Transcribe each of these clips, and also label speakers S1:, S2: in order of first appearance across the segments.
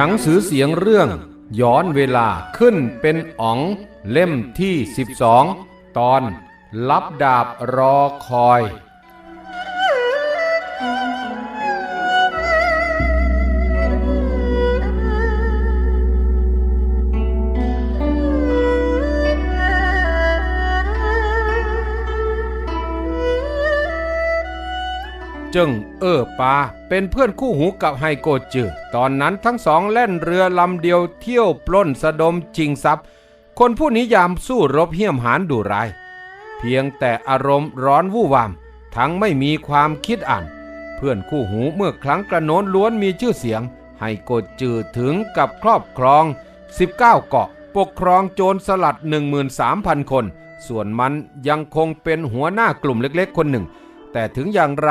S1: หนังสือเสียงเรื่องย้อนเวลาขึ้นเป็นอ๋องเล่มที่ 12 ตอนรับดาบรอคอย จึงเออปา เป็นเพื่อนคู่หูกับไฮโกจือ ตอนนั้นทั้งสองแล่นเรือลำเดียวเที่ยวปล้นสะดมชิงทรัพย์ คนผู้นี้ยามสู้รบเหี้ยมหานดุร้าย เพียงแต่อารมณ์ร้อนวู่วาม ทั้งไม่มีความคิดอ่าน เพื่อนคู่หูเมื่อครั้งกระโน้นล้วนมีชื่อเสียง ไฮโกจือถึงกับครอบครอง 19 เกาะ ปกครองโจรสลัด 13,000 คน ส่วนมันยังคงเป็นหัวหน้ากลุ่มเล็กๆ คนหนึ่ง แต่ถึงอย่างไร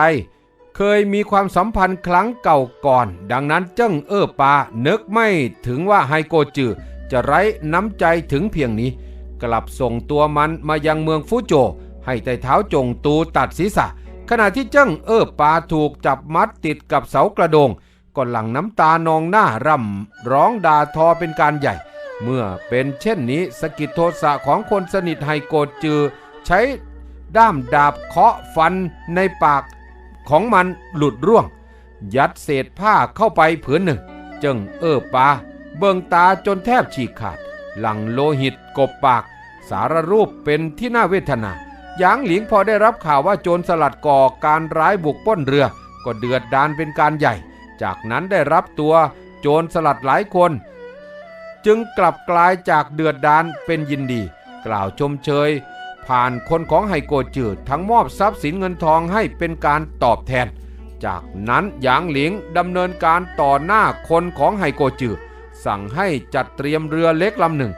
S1: เคยมีความสัมพันธ์ครั้งเก่าก่อน ดังนั้นเจิ้งเอ้อปานึกไม่ถึงว่าไฮโกจือ จะไร้น้ำใจถึงเพียงนี้ กลับส่งตัวมันมายังเมืองฟูโจ ให้ไต่เท้าจงตูตัดศีรษะ ขณะที่เจิ้งเอ้อปาถูกจับมัดติดกับเสากระโดงก็หลั่งน้ำตานองหน้าร่ำร้องด่าทอเป็นการใหญ่ เมื่อเป็นเช่นนี้สกิดโทสะของคนสนิทไฮโกจือ ใช้ด้ามดาบเคาะฟันในปาก ของมันหลุดร่วง ยัดเศษผ้าเข้าไปผืนหนึ่ง จึงเอ้อปา เบิงตาจนแทบฉีกขาด หลังโลหิตกบปาก สารรูปเป็นที่น่าเวทนาหยางหลิงพอได้รับข่าวว่าโจรสลัดก่อการร้ายบุกป้นเรือ ก็เดือดดานเป็นการใหญ่ จากนั้นได้รับตัวโจรสลัดหลายคน จึงกลับกลายจากเดือดดานเป็นยินดี กล่าวชมเชย ผ่านคนของไฮโกจืดทั้งมอบทรัพย์สินเงินทองให้เป็นการตอบแทน จากนั้นหยางหลิงดำเนินการต่อหน้าคนของไฮโกจือสั่งให้จัดเตรียมเรือเล็กลำหนึ่ง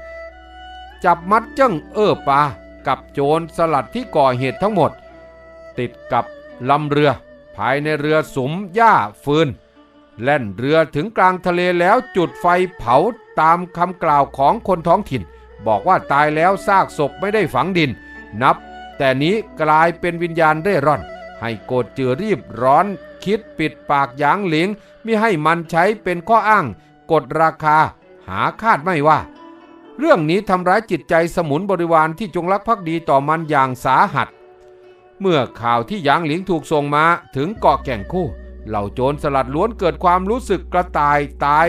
S1: จับมัดเจิ้งเอ้อปากับโจรสลัดที่ก่อเหตุทั้งหมด ติดกับลำเรือ ภายในเรือสมหญ้าฟืน แล่นเรือถึงกลางทะเลแล้วจุดไฟเผาตามคำกล่าวของคนท้องถิ่น บอกว่าตายแล้วซากศพไม่ได้ฝังดิน นับ แต่นี้กลายเป็นวิญญาณเร่ร่อน ให้โกดจือรีบร้อน คิดปิดปากหยางหลิงมิให้มันใช้เป็นข้ออ้าง กดราคา หาคาดไม่ว่า เรื่องนี้ทำร้ายจิตใจสมุนบริวารที่จงรักภักดีต่อมันอย่างสาหัส เมื่อข่าวที่หยางหลิงถูกส่งมาถึงเกาะแก่งคู่ เหล่าโจรสลัดล้วนเกิดความรู้สึกกระต่ายตาย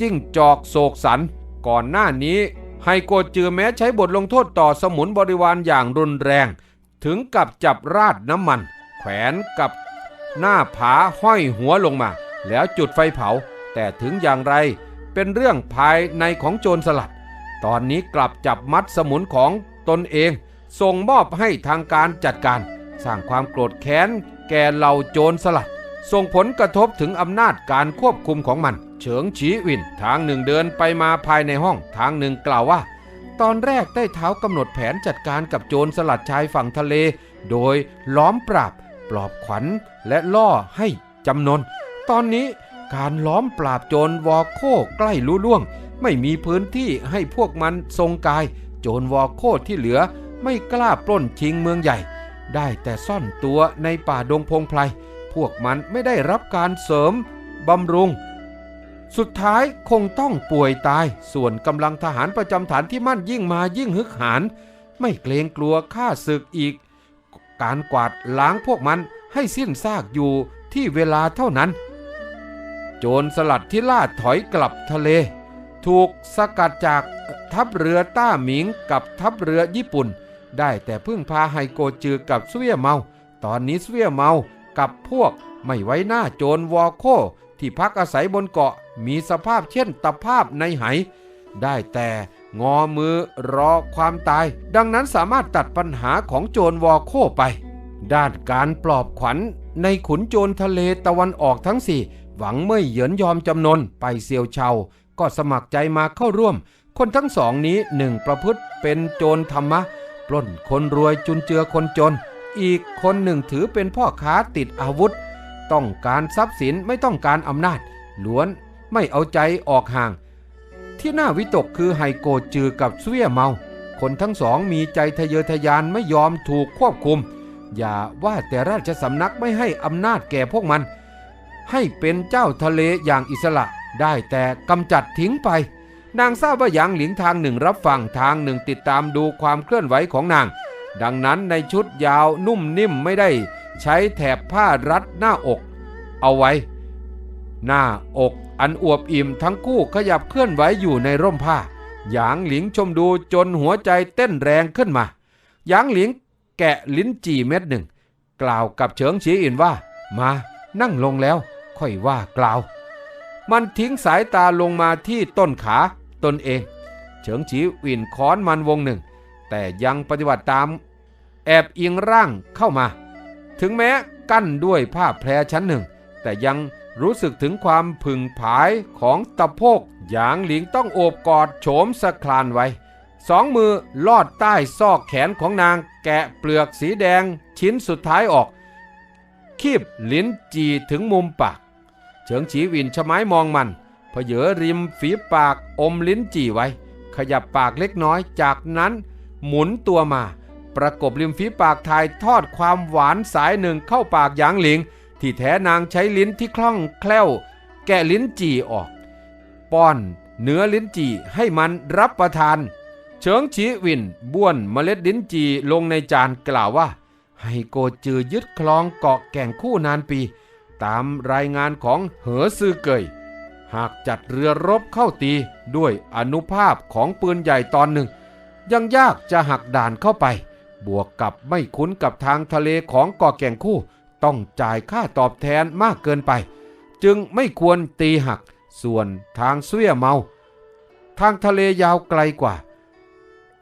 S1: จิ้งจอกโศกสัน ก่อนหน้านี้ ไฮโกดจือแม้ใช้บทลงโทษต่อสมุนบริวารอย่างรุนแรง ถึงกับจับราดน้ำมัน แขวนกับหน้าผาห้อยหัวลงมา แล้วจุดไฟเผา แต่ถึงอย่างไรเป็นเรื่องภายในของโจรสลัด ตอนนี้กลับจับมัดสมุนของตนเอง ส่งมอบให้ทางการจัดการ สร้างความโกรธแค้นแก่เหล่าโจรสลัด ส่งผลกระทบถึงอำนาจการควบคุมของมัน เฉิงฉีวินทางหนึ่งเดินไปมาภายในห้อง ทางหนึ่งกล่าวว่า ตอนแรกได้เท้ากำหนดแผนจัดการกับโจรสลัดชายฝั่งทะเล โดยล้อมปราบ ปลอบขวัญและล่อให้จำนน ตอนนี้การล้อมปราบโจรวอโคใกล้รู้ล่วง ไม่มีพื้นที่ให้พวกมันทรงกาย โจรวอโคที่เหลือไม่กล้าปล้นชิงเมืองใหญ่ ได้แต่ซ่อนตัวในป่าดงพงไพรพวกมันไม่ได้รับการเสริมบำรุง สุดท้ายคงต้องป่วยตาย ส่วนกำลังทหารประจำฐานที่มั่นยิ่งมายิ่งฮึกหานไม่เกรงกลัวข้าศึกอีก การกวาดล้างพวกมันให้สิ้นซากอยู่ที่เวลาเท่านั้น โจรสลัดที่ล่าถอยกลับทะเล ถูกสกัดจากทัพเรือต้าหมิงกับทัพเรือญี่ปุ่น ได้แต่พึ่งพาไฮโกจือกับสวียเมา ตอนนี้สวียเมากับพวกไม่ไว้หน้าโจรวอโค ที่พักอาศัยบนเกาะมีสภาพเช่นตะภาพในไห ได้แต่งอมือรอความตาย ดังนั้นสามารถตัดปัญหาของโจรวอโคไป ด้านการปลอบขวัญในขุนโจรทะเลตะวันออกทั้งสี่หวังไม่เหยินยอมจำนนไปเซียวเชาก็สมัครใจมาเข้าร่วม คนทั้งสองนี้หนึ่งประพฤติเป็นโจรธรรมะ ปล้นคนรวยจุนเจือคนจน อีกคนหนึ่งถือเป็นพ่อค้าติดอาวุธ ต้องการทรัพย์สินไม่ต้องการอำนาจ ล้วนไม่เอาใจออกห่าง ที่น่าวิตกคือไฮโกจือกับเสวียเมา คนทั้งสองมีใจทะเยอทะยานไม่ยอมถูกควบคุม อย่าว่าแต่ราชสำนักไม่ให้อำนาจแก่พวกมัน ให้เป็นเจ้าทะเลอย่างอิสระได้แต่กำจัดทิ้งไป นางทราบว่าหยางหลิงทางหนึ่งรับฟังทางหนึ่งติดตามดูความเคลื่อนไหวของนาง ดังนั้นในชุดยาวนุ่มนิ่มไม่ได้ ใช้แถบผ้ารัดหน้าอก เอาไว้ หน้าอกอันอวบอิ่มทั้งคู่ขยับเคลื่อนไหวอยู่ในร่มผ้า หยางหลิงชมดูจนหัวใจเต้นแรงขึ้นมา หยางหลิงแกะลิ้นจี่เม็ดหนึ่ง กล่าวกับเฉิงฉีอินว่า มานั่งลงแล้ว ค่อยว่ากล่าว มันทิ้งสายตาลงมาที่ต้นขาตนเอง เฉิงฉีวินค้อนมันวงหนึ่ง แต่ยังปฏิบัติตาม แอบเอียงร่างเข้ามา ถึงแม้กั้นด้วยผ้าแพรชั้นหนึ่ง แต่ยังรู้สึกถึงความผึ่งผายของตะโพกหยางหลิงต้องโอบกอดโฉมสะคลานไว้ สองมือลอดใต้ซอกแขนของนางแกะเปลือกสีแดงชิ้นสุดท้ายออก คีบลิ้นจีถึงมุมปาก เฉิงฉีวินชะไม้มองมันเพเยอริมฝีปากอมลิ้นจีไว้ ขยับปากเล็กน้อยจากนั้นหมุนตัวมา ประกบริมฝีปากถ่ายทอดความหวานสายหนึ่งเข้าปากหยางหลิง ที่แท้นางใช้ลิ้นที่คล่องแคล่ว แกะลิ้นจี่ออก ป้อนเนื้อลิ้นจี่ให้มันรับประทาน เฉิงฉีวินบ้วนเมล็ดลิ้นจี่ลงในจานกล่าวว่า ให้โกจือยึดคลองเกาะแก่งคู่นานปี ตามรายงานของเหอซือเกย หากจัดเรือรบเข้าตีด้วยอนุภาพของปืนใหญ่ตอนหนึ่ง ยังยากจะหักด่านเข้าไป บวกกับไม่คุ้นกับทางทะเลของเกาะแก่งคู่ ต้องจ่ายค่าตอบแทนมากเกินไป จึงไม่ควรตีหัก ส่วนทางเสวียเมา ทางทะเลยาวไกลกว่า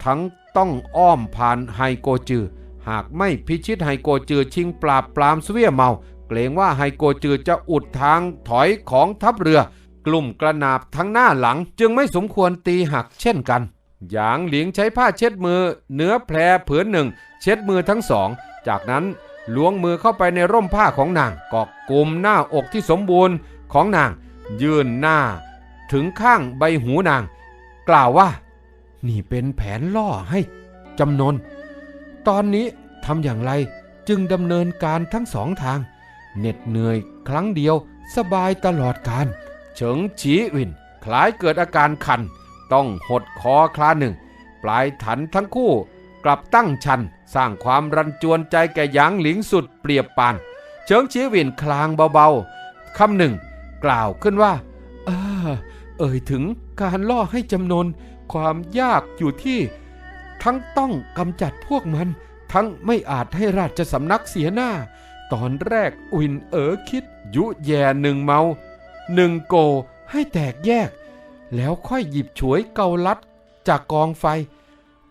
S1: ทั้งต้องอ้อมผ่านไฮโกจือ หากไม่พิชิตไฮโกจือชิงปราบปรามเสวียเมา เกรงว่าไฮโกจือจะอุดทางถอยของทัพเรือ กลุ่มกระนาบทั้งหน้าหลังจึงไม่สมควรตีหักเช่นกัน หยางหลิงใช้ผ้าเช็ดมือเนื้อแพรผืนหนึ่ง เช็ดมือทั้งสอง จากนั้นล้วงมือเข้าไปในร่มผ้าของนางกอกกลุ่มหน้าอกที่สมบูรณ์ของนาง ยื่นหน้า ถึงข้างใบหูนาง กล่าวว่า นี่เป็นแผนล่อให้จำนน ตอนนี้ทำอย่างไรจึงดำเนินการทั้งสองทาง เหน็ดเหนื่อยครั้งเดียวสบายตลอดการ เฉิงฉีวินคล้ายเกิดอาการคัน ต้องหดคอคลาหนึ่ง ปลายถันทั้งคู่กลับตั้งชัน สร้างความรันจวนใจแก่หยางหลิงสุดเปรียบปาน เฉิงฉีวินคลางเบาๆคำหนึ่ง กล่าวขึ้นว่า เออเอ่ยถึงการล่อให้จำนนความยากอยู่ที่ ทั้งต้องกำจัดพวกมัน ทั้งไม่อาจให้ราชสำนักเสียหน้า ตอนแรกวินเอ๋อคิด ยุแย่หนึ่งเมาหนึ่งโกให้แตกแยก แล้วค่อยหยิบฉวยเกาลัดจากกองไฟ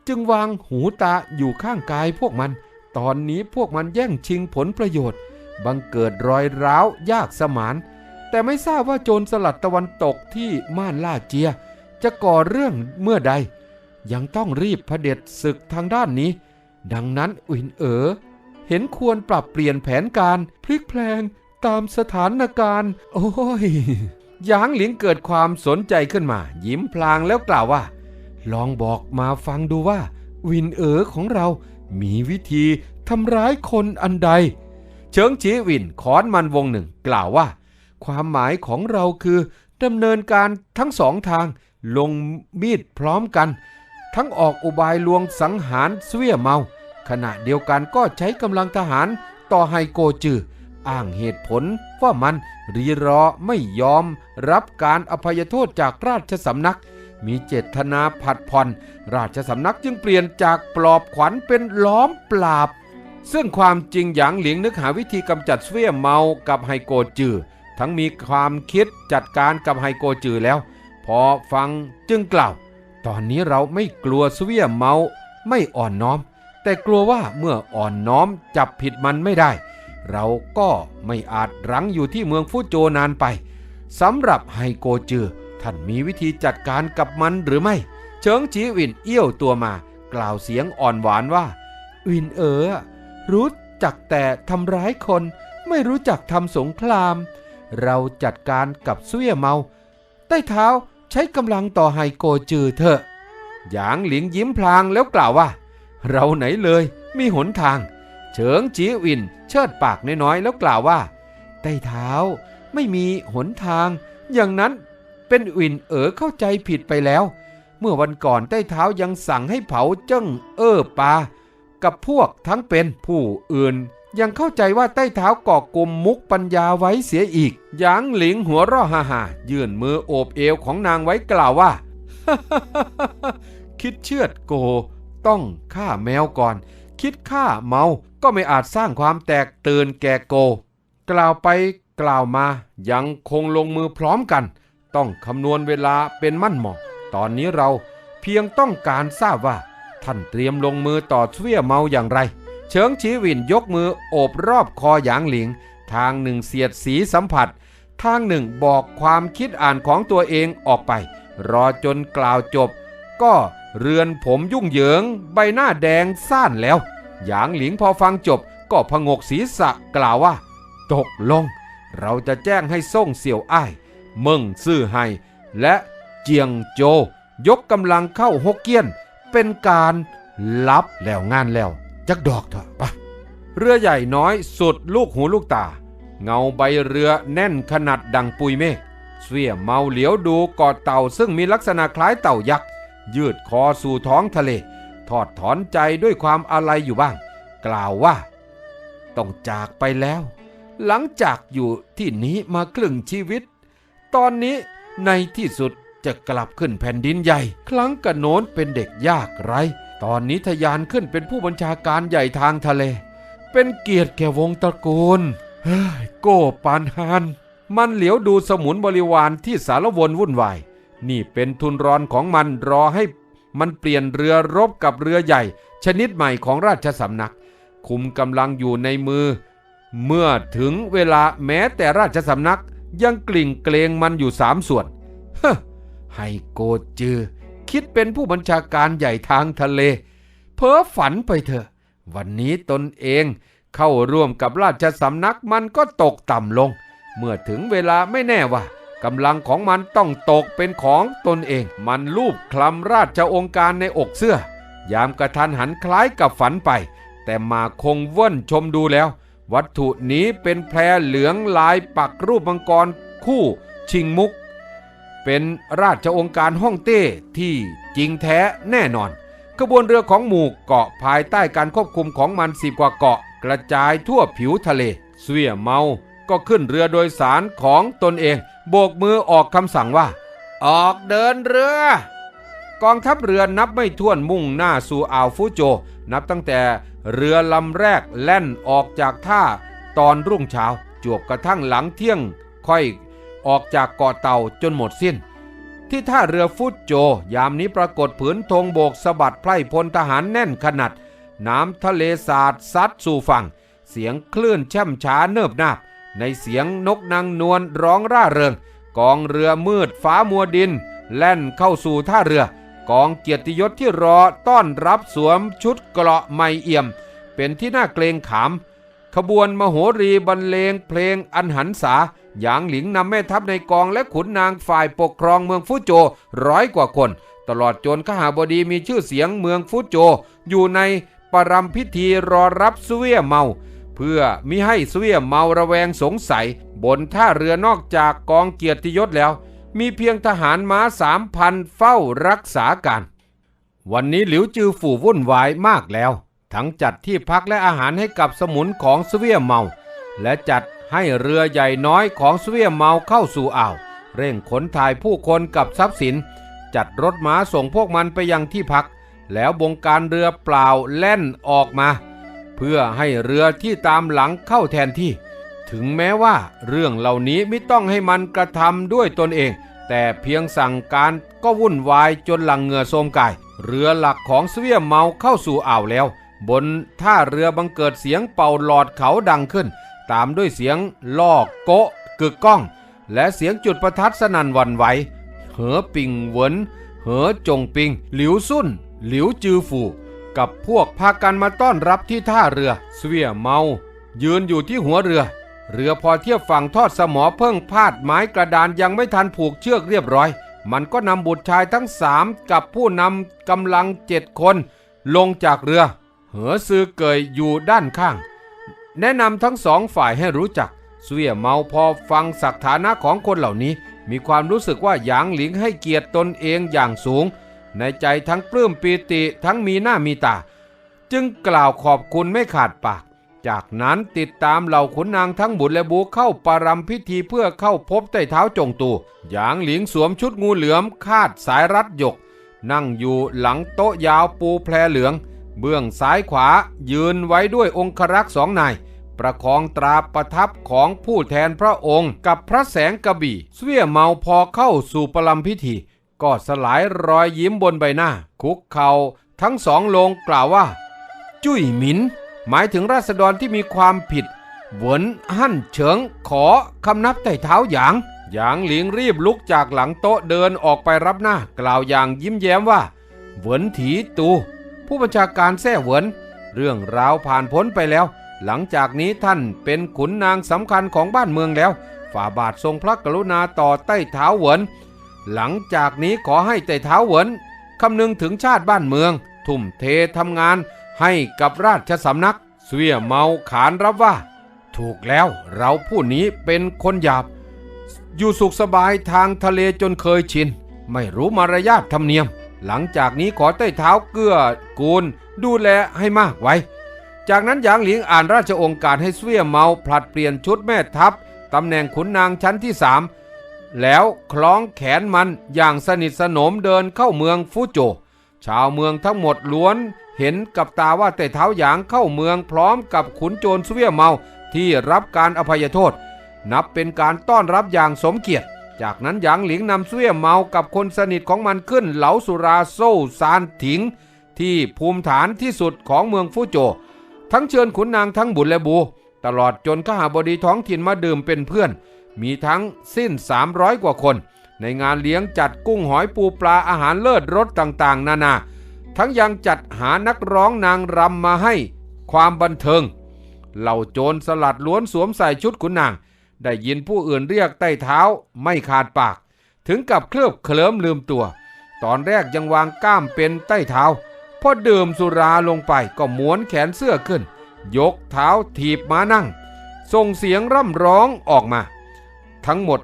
S1: จึงวางหูตาอยู่ข้างกายพวกมัน ตอนนี้พวกมันแย่งชิงผลประโยชน์ บังเกิดรอยร้าวยากสมาน แต่ไม่ทราบว่าโจรสลัดตะวันตกที่ม่านล่าเจีย จะก่อเรื่องเมื่อใด ยังต้องรีบเผด็จศึกทางด้านนี้ ดังนั้นวินเอ๋อเห็นควรปรับเปลี่ยนแผนการพลิกแพลงตามสถานการณ์ โอ้ย หยางหลิงเกิดความสนใจขึ้นมา ยิ้มพลางแล้วกล่าวว่า ลองบอกมาฟังดูว่า วินเอ๋อของเรามีวิธีทำร้ายคนอันใด เฉิงจีวินขอนมันวงหนึ่งกล่าวว่า ความหมายของเราคือดำเนินการทั้งสองทางลงมีดพร้อมกัน ทั้งออกอุบายลวงสังหารเสวียเมา ขณะเดียวกันก็ใช้กำลังทหารต่อไฮโกจือ อ้างเหตุผลว่ามันรีรอไม่ยอมรับการอภัยโทษจากราชสำนัก มีเจตนาผัดผ่อน ราชสำนักจึงเปลี่ยนจากปลอบขวัญเป็นล้อมปราบ ซึ่งความจริงหยางเหลิงนึกหาวิธีกำจัดเสวียเมากับไฮโกจือทั้งมีความคิดจัดการกับไฮโกจือแล้ว พอฟังจึงกล่าว ตอนนี้เราไม่กลัวเสวียเมาไม่อ่อนน้อม แต่กลัวว่าเมื่ออ่อนน้อมจับผิดมันไม่ได้ เราก็ไม่อาจรั้งอยู่ที่เมืองฟูโจนานไปสำหรับไฮโกจือ ท่านมีวิธีจัดการกับมันหรือไม่ เฉิงจีวินเอี้ยวตัวมา กล่าวเสียงอ่อนหวานว่า วินเอ๋อรู้จักแต่ทำร้ายคน ไม่รู้จักทำสงคราม เราจัดการกับเสวียเมา ใต้เท้าใช้กำลังต่อไฮโกจือเถอะ หยางหลิงยิ้มพลางแล้วกล่าวว่า เราไหนเลยมีหนทาง เฉิงจีวิน เชิดปากน้อยๆแล้วกล่าวว่าใต้เท้าไม่มีหนทาง อย่างนั้นเป็นวินเอ๋อเข้าใจผิดไปแล้ว เมื่อวันก่อนใต้เท้ายังสั่งให้เผาเจิ้งเอ้อปา กับพวกทั้งเป็นผู้อื่น ยังเข้าใจว่าใต้เท้าก่อกลมมุกปัญญาไว้เสียอีกหยางหลิงหัวร่อฮ่าฮ่ายื่นมือโอบเอวของนางไว้กล่าวว่า คิดเชือดโก ต้องฆ่าแมวก่อน คิดฆ่าเมาก็ไม่อาจสร้างความแตกตื่นแก่โก กล่าวไปกล่าวมายังคงลงมือพร้อมกัน ต้องคำนวณเวลาเป็นมั่นเหมาะ ตอนนี้เราเพียงต้องการทราบว่า ท่านเตรียมลงมือต่อเสวียเมาอย่างไร เฉิงชีวินยกมือโอบรอบคอหยางหลิง ทางหนึ่งเสียดสีสัมผัส ทางหนึ่งบอกความคิดอ่านของตัวเองออกไป รอจนกล่าวจบ ก็ เรือนผมยุ่งเหยิง ใบหน้าแดงซ่านแล้ว หยางหลิงพอฟังจบก็พงกศีรษะกล่าวว่า ตกลง เราจะแจ้งให้ส่งเสี่ยวอ้าย เมิงซื่อไฮและเจียงโจ ยกกำลังเข้าฮกเกี้ยน เป็นการลับแล้วงานแล้วจักดอกเถอะปะเรือใหญ่น้อยสุดลูกหูลูกตา เงาใบเรือแน่นขนาดดังปุยเมฆเสวียเมาเหลียวดูกอดเต่าซึ่งมีลักษณะคล้ายเต่ายักษ์ ยืดคอสู่ท้องทะเล ทอดถอนใจด้วยความอาลัยอยู่บ้าง กล่าวว่า ต้องจากไปแล้ว หลังจากอยู่ที่นี้มาครึ่งชีวิต ตอนนี้ในที่สุดจะกลับขึ้นแผ่นดินใหญ่ ครั้งกระโน้นเป็นเด็กยากไร้ ตอนนี้ทะยานขึ้นเป็นผู้บัญชาการใหญ่ทางทะเล เป็นเกียรติแก่วงตระกูลเฮ้ยโก้ปานฮานมันเหลียวดูสมุนบริวารที่สารวนวุ่นวาย นี่เป็นทุนรอนของมันรอให้มันเปลี่ยนเรือรบกับเรือใหญ่ ชนิดใหม่ของราชสำนัก คุมกำลังอยู่ในมือ เมื่อถึงเวลาแม้แต่ราชสำนักยังกลิ่งเกรงมันอยู่สามส่วนเฮ้ให้โกจือ คิดเป็นผู้บัญชาการใหญ่ทางทะเล เพ้อฝันไปเถอะ วันนี้ตนเองเข้าร่วมกับราชสำนักมันก็ตกต่ำลง เมื่อถึงเวลาไม่แน่ว่า กำลังของมันต้องตกเป็นของตนเอง มันลูบคลำราชองค์การในอกเสื้อ ยามกระทันหันคล้ายกับฝันไป แต่มาคงเว่นชมดูแล้ว วัตถุนี้เป็นแพรเหลืองลายปักรูปมังกรคู่ชิงมุก เป็นราชองค์การฮ่องเต้ที่จริงแท้แน่นอนขบวนเรือของหมู่เกาะภายใต้การควบคุมของมันสิบกว่าเกาะ กระจายทั่วผิวทะเล เสวียเมา ก็ขึ้นเรือโดยสารของตนเอง โบกมือออกคำสั่งว่า ออกเดินเรือ กองทัพเรือนับไม่ถ้วนมุ่งหน้าสู่อ่าวฟูโจ นับตั้งแต่เรือลำแรกแล่นออกจากท่าตอนรุ่งเช้าจวบกระทั่งหลังเที่ยงค่อยออกจากเกาะเต่าจนหมดสิ้น ที่ท่าเรือฟุตโจ ยามนี้ปรากฏผืนธงโบกสะบัดไพร่พลทหารแน่นขนาดน้ำทะเลสาดซัดสู่ฝั่ง เสียงคลื่นแช่มช้าเนิบนาบ ในเสียงนกนางนวลร้องร่าเริง กองเรือมืดฟ้ามัวดิน แล่นเข้าสู่ท่าเรือ กองเกียรติยศที่รอต้อนรับสวมชุดเกราะไม่เอี่ยม เป็นที่น่าเกรงขาม ขบวนมโหรีบรรเลงเพลงอันหันษาหยางหลิงนำแม่ทัพในกองและขุนนางฝ่ายปกครองเมืองฟูโจร้อยกว่าคน ตลอดจนขหาบดีมีชื่อเสียงเมืองฟูโจ อยู่ในปรำพิธีรอรับเสวียเมา เพื่อมิให้เสวียเมาระแวงสงสัย บนท่าเรือนอกจากกองเกียรติยศแล้ว มีเพียงทหารม้าสามพันเฝ้ารักษาการ วันนี้หลิวจือฝู่วุ่นวายมากแล้ว ทั้งจัดที่พักและอาหารให้กับสมุนของเสวียเมา และจัดให้เรือใหญ่น้อยของเสวียเมาเข้าสู่อ่าว เร่งขนถ่ายผู้คนกับทรัพย์สิน จัดรถม้าส่งพวกมันไปยังที่พัก แล้วบงการเรือเปล่าแล่นออกมา เพื่อให้เรือที่ตามหลังเข้าแทนที่ ถึงแม้ว่าเรื่องเหล่านี้ไม่ต้องให้มันกระทำด้วยตนเอง แต่เพียงสั่งการก็วุ่นวายจนหลังเหงื่อโทมกาย เรือหลักของเสวียเมาเข้าสู่อ่าวแล้ว บนท่าเรือบังเกิดเสียงเป่าหลอดเขาดังขึ้น ตามด้วยเสียงลอกโกะกึกก้อง และเสียงจุดประทัดสนั่นวันไหวเหอปิงเวินเหอจงปิง หลิวซุ่น หลิวจือฝู กับพวกพากันมาต้อนรับที่ท่าเรือเสวียเมา ยืนอยู่ที่หัวเรือ เรือพอเทียบฝั่งทอดสมอเพิ่งพาดไม้กระดานยังไม่ทันผูกเชือกเรียบร้อย มันก็นำบุตรชายทั้งสามกับผู้นำกำลังเจ็ดคน ลงจากเรือ เหอซือเกยอยู่ด้านข้าง แนะนำทั้งสองฝ่ายให้รู้จักเสวียเมาพอฟังสักฐานะของคนเหล่านี้ มีความรู้สึกว่าหยางหลิงให้เกียรติตนเองอย่างสูง ในใจทั้งปลื้มปีติทั้งมีหน้ามีตา จึงกล่าวขอบคุณไม่ขาดปาก จากนั้นติดตามเหล่าขุนนางทั้งบุตรและบูเข้าปารำพิธีเพื่อเข้าพบใต้เท้าจงตูหยางหลิงสวมชุดงูเหลือมคาดสายรัดหยก นั่งอยู่หลังโต๊ะยาวปูแพรเหลือง เบื้องซ้ายขวายืนไว้ด้วยองครักษ์สองนายประคองตราประทับของผู้แทนพระองค์กับพระแสงกระบี่เสวียเมาพอเข้าสู่ประลำพิธี ก็สลายรอยยิ้มบนใบหน้า คุกเขา่าทั้งสองลงกล่าวว่า จุ้ยหมิน หมายถึงราษฎรที่มีความผิดเหวินหั่นเฉิงขอคำนับไต่เท้าหยางหยางหลิงรีบลุกจากหลังโต๊ะเดินออกไปรับหน้า กล่าวอย่างยิ้มแย้มว่าเหวินถีตู ผู้บัญชาการแท้เหวินเรื่องราวผ่านพ้นไปแล้ว หลังจากนี้ท่านเป็นขุนนางสำคัญของบ้านเมืองแล้ว ฝ่าบาททรงพระกรุณาต่อใต้เท้าเหวิน หลังจากนี้ขอให้ไต่เท้าเหวินคำนึงถึงชาติบ้านเมือง ทุ่มเททำงานให้กับราชสำนัก เสวียเมาขานรับว่า ถูกแล้วเราผู้นี้เป็นคนหยาบ อยู่สุขสบายทางทะเลจนเคยชิน ไม่รู้มารยาทธรรมเนียม หลังจากนี้ขอใต้เท้าเกื้อกูล ดูแลให้มากไว้ จากนั้นหยางหลิงอ่านราชองค์การให้เสวียเมาผลัดเปลี่ยนชุดแม่ทัพตำแหน่งขุนนางชั้นที่สาม แล้วคล้องแขนมันอย่างสนิทสนมเดินเข้าเมืองฟูโจ ชาวเมืองทั้งหมดล้วน เห็นกับตาว่าแต่เท้าหยางเข้าเมืองพร้อมกับขุนโจรเสวียเมาที่รับการอภัยโทษ นับเป็นการต้อนรับอย่างสมเกียรติ จากนั้นหยางหลิงนำเสวียเมากับคนสนิทของมันขึ้นเหลาสุราโซ่ซานถิง ที่ภูมิฐานที่สุดของเมืองฟูโจ ทั้งเชิญขุนนางทั้งบุญและบู ตลอดจนข้าบดีท้องถิ่นมาดื่มเป็นเพื่อน มีทั้งสิ้น 300 กว่าคน ในงานเลี้ยงจัดกุ้งหอยปูปลาอาหารเลิศรสต่างๆ นานา ทั้งยังจัดหานักร้องนางรำมาให้ความบันเทิง เหล่าโจรสลัดล้วนสวมใส่ชุดขุนนาง ได้ยินผู้อื่นเรียกใต้เท้าไม่ขาดปาก ถึงกับเคลือบเคลิ้มลืมตัว ตอนแรกยังวางก้ามเป็นใต้เท้าพอดื่มสุราลงไปก็ม้วนแขนเสื้อขึ้น ยกเท้าถีบมานั่ง ส่งเสียงร่ำร้องออกมา ทั้งหมด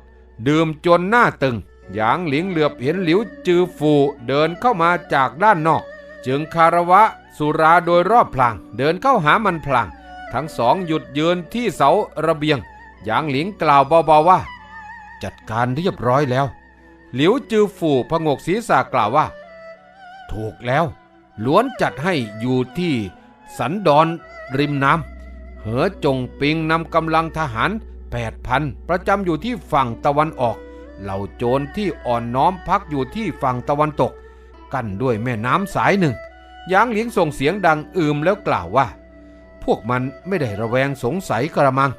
S1: ดื่มจนหน้าตึง หยางหลิงเหลือบเห็นหลิวจือฟูเดินเข้ามาจากด้านนอก จึงคารวะสุราโดยรอบพลาง เดินเข้าหามันพลาง ทั้งสองหยุดยืนที่เสาระเบียง หยางหลิงกล่าวเบาๆว่า จัดการเรียบร้อยแล้ว หลิวจือฟูพงกศีรษะกล่าวว่า ถูกแล้ว ล้วนจัดให้อยู่ที่สันดอนริมน้ำเหอจงปิงนำกำลังทหาร 8,000 ประจำอยู่ที่ฝั่งตะวันออก เหล่าโจรที่อ่อนน้อมพักอยู่ที่ฝั่งตะวันตก กั้นด้วยแม่น้ำสายหนึ่งยางเหลียงส่งเสียงดังอืมแล้วกล่าวว่า พวกมันไม่ได้ระแวงสงสัยกระมัง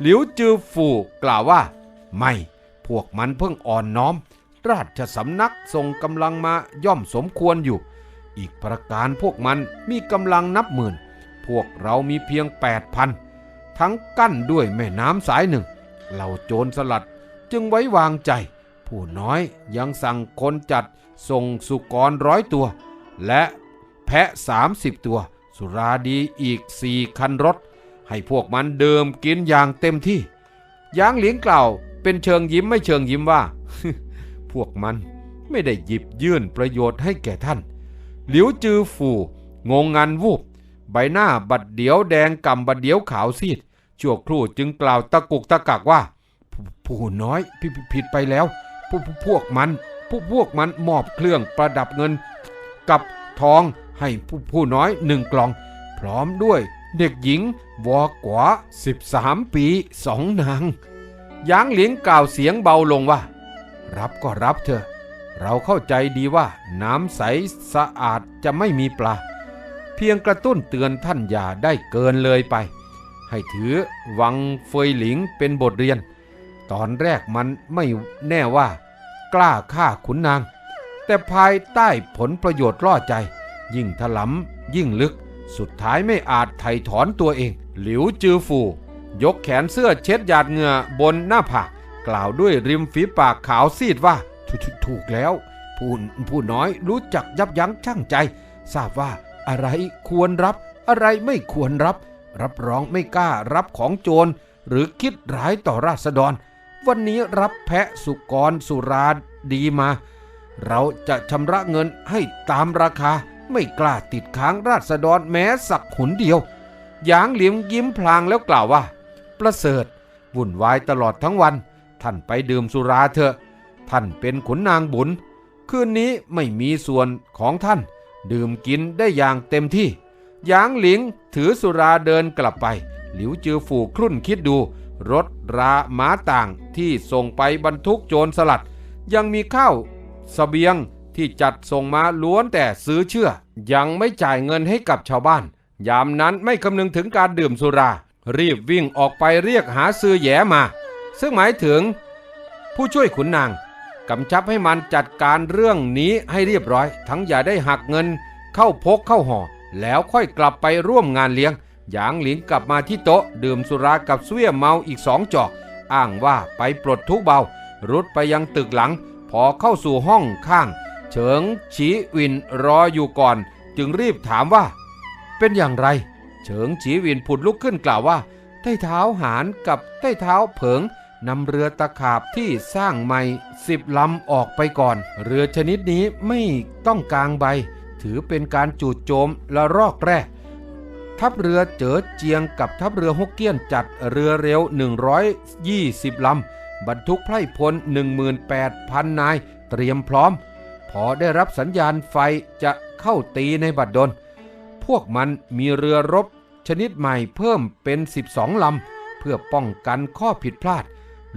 S1: หลิวจือฟูกล่าวว่า ไม่ พวกมันเพิ่งอ่อนน้อม ราชสำนักส่งกำลังมาย่อมสมควรอยู่ อีกประการพวกมันมีกำลังนับหมื่น พวกเรามีเพียง8,000 ทั้งกั้นด้วยแม่น้ำสายหนึ่ง เหล่าโจรสลัดจึงไว้วางใจ ผู้น้อยยังสั่งคนจัดส่งสุกรร้อยตัว และแพะ30ตัว สุราดีอีกสี่คันรถ ให้พวกมันเดิมกินอย่างเต็มที่ยางเหลียงกล่าวเป็นเชิงยิ้มไม่เชิงยิ้มว่า พวกมันไม่ได้หยิบยื่นประโยชน์ให้แก่ท่าน หลิวจือฟูงงงันวูบ ใบหน้าบัดเดียวแดงกำบัดเดียวขาวซีด ชั่วครู่จึงกล่าวตะกุกตะกักว่า ผู้น้อยผิดผิดไปแล้วพวกพวกมันพวกพวกมันมอบเครื่องประดับเงิน กับทองให้ผู้ผู้น้อยหนึ่งกล่อง พร้อมด้วยเด็กหญิงวอกว่า13 ปีสองนางยางเหลียงกล่าวเสียงเบาลงว่า รับก็รับเถอะ เราเข้าใจดีว่าน้ำใสสะอาดจะไม่มีปลา เพียงกระตุ้นเตือนท่านอย่าได้เกินเลยไป ให้ถือวังเฟยหลิงเป็นบทเรียน ตอนแรกมันไม่แน่ว่า กล้าฆ่าขุนนาง แต่ภายใต้ผลประโยชน์ล่อใจ ยิ่งถลำยิ่งลึก สุดท้ายไม่อาจไถ่ถอนตัวเอง หลิวจือฟู ยกแขนเสื้อเช็ดหยาดเหงื่อบนหน้าผากกล่าวด้วยริมฝีปากขาวซีดว่าถถถูกแล้ว ผู้ผู้น้อยรู้จักยับยั้งชั่งใจ ทราบว่าอะไรควรรับอะไรไม่ควรรับ รับรองไม่กล้ารับของโจร หรือคิดร้ายต่อราษฎร วันนี้รับแพะสุกรสุราดีมา เราจะชำระเงินให้ตามราคา ไม่กล้าติดค้างราษฎรแม้สักหุนเดียว หยางเหลียมยิ้มพลางแล้วกล่าวว่า ประเสริฐวุ่นวายตลอดทั้งวัน ท่านไปดื่มสุราเถอะ ท่านเป็นขุนนางบุญ คืนนี้ไม่มีส่วนของท่าน ดื่มกินได้อย่างเต็มที่ หยางหลิงถือสุราเดินกลับไป หลิวจือฝูครุ่นคิดดู รถราม้าต่างที่ส่งไปบรรทุกโจรสลัด ยังมีข้าวสเสบียงที่จัดส่งมาล้วนแต่ซื้อเชื่อ ยังไม่จ่ายเงินให้กับชาวบ้าน ยามนั้นไม่คำนึงถึงการดื่มสุรา รีบวิ่งออกไปเรียกหาซื้อแย่มา ซึ่งหมายถึง ผู้ช่วยขุนนางกำชับให้มันจัดการเรื่องนี้ให้เรียบร้อย ทั้งอย่าได้หักเงิน เข้าพกเข้าห่อ แล้วค่อยกลับไปร่วมงานเลี้ยง หยางหลิงกลับมาที่โต๊ะ ดื่มสุรากับเสวียเมาอีกสองจอก อ้างว่าไปปลดทุกเบา รุดไปยังตึกหลัง พอเข้าสู่ห้องข้าง เฉิงฉีวินรออยู่ก่อน จึงรีบถามว่า เป็นอย่างไร เฉิงฉีวินผุดลุกขึ้นกล่าวว่าใต้เท้าหานกับใต้เท้าเผิงนำเรือตะขาบที่สร้างใหม่สิบลำออกไปก่อน เรือชนิดนี้ไม่ต้องกลางใบ ถือเป็นการจู่โจมละรอกแรก ทัพเรือเจอเจียงกับทัพเรือฮกเกี้ยนจัดเรือเร็ว 120 ลำ บรรทุกไพร่พล 18,000 นาย เตรียมพร้อม พอได้รับสัญญาณไฟจะเข้าตีในบัดดล พวกมันมีเรือรบชนิดใหม่เพิ่มเป็น 12 ลำ เพื่อป้องกันข้อผิดพลาด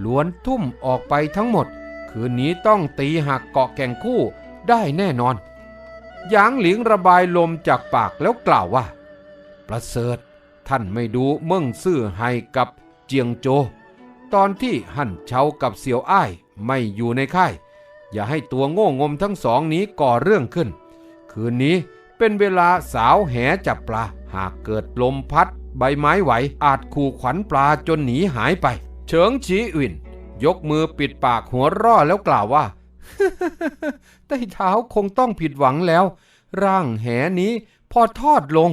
S1: ล้วนทุ่มออกไปทั้งหมด คืนนี้ต้องตีหักเกาะแก่งคู่ได้แน่นอน หยางหลิงระบายลมจากปากแล้วกล่าวว่า ประเสริฐท่านไม่ดูเมิ่งซื่อให้กับเจียงโจ ตอนที่หั่นเชากับเสี่ยวอ้ายไม่อยู่ในค่าย อย่าให้ตัวโง่งมทั้งสองนี้ก่อเรื่องขึ้น คืนนี้เป็นเวลาสาวแหจับปลา หากเกิดลมพัด ใบไม้ไหว อาจขู่ขวัญปลาจนหนีหายไป เฉิงฉีอิ่น ยกมือปิดปากหัวร่อแล้วกล่าวว่า ใต้เท้าคงต้องผิดหวังแล้ว ร่างแหนี้พอทอดลง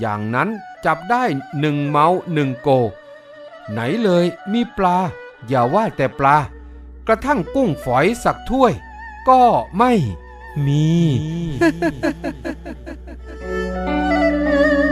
S1: อย่างนั้นจับได้หนึ่งเมาหนึ่งโก ไหนเลยมีปลา อย่าว่าแต่ปลา กระทั่งกุ้งฝอยสักถ้วย ก็ไม่มี
S2: มี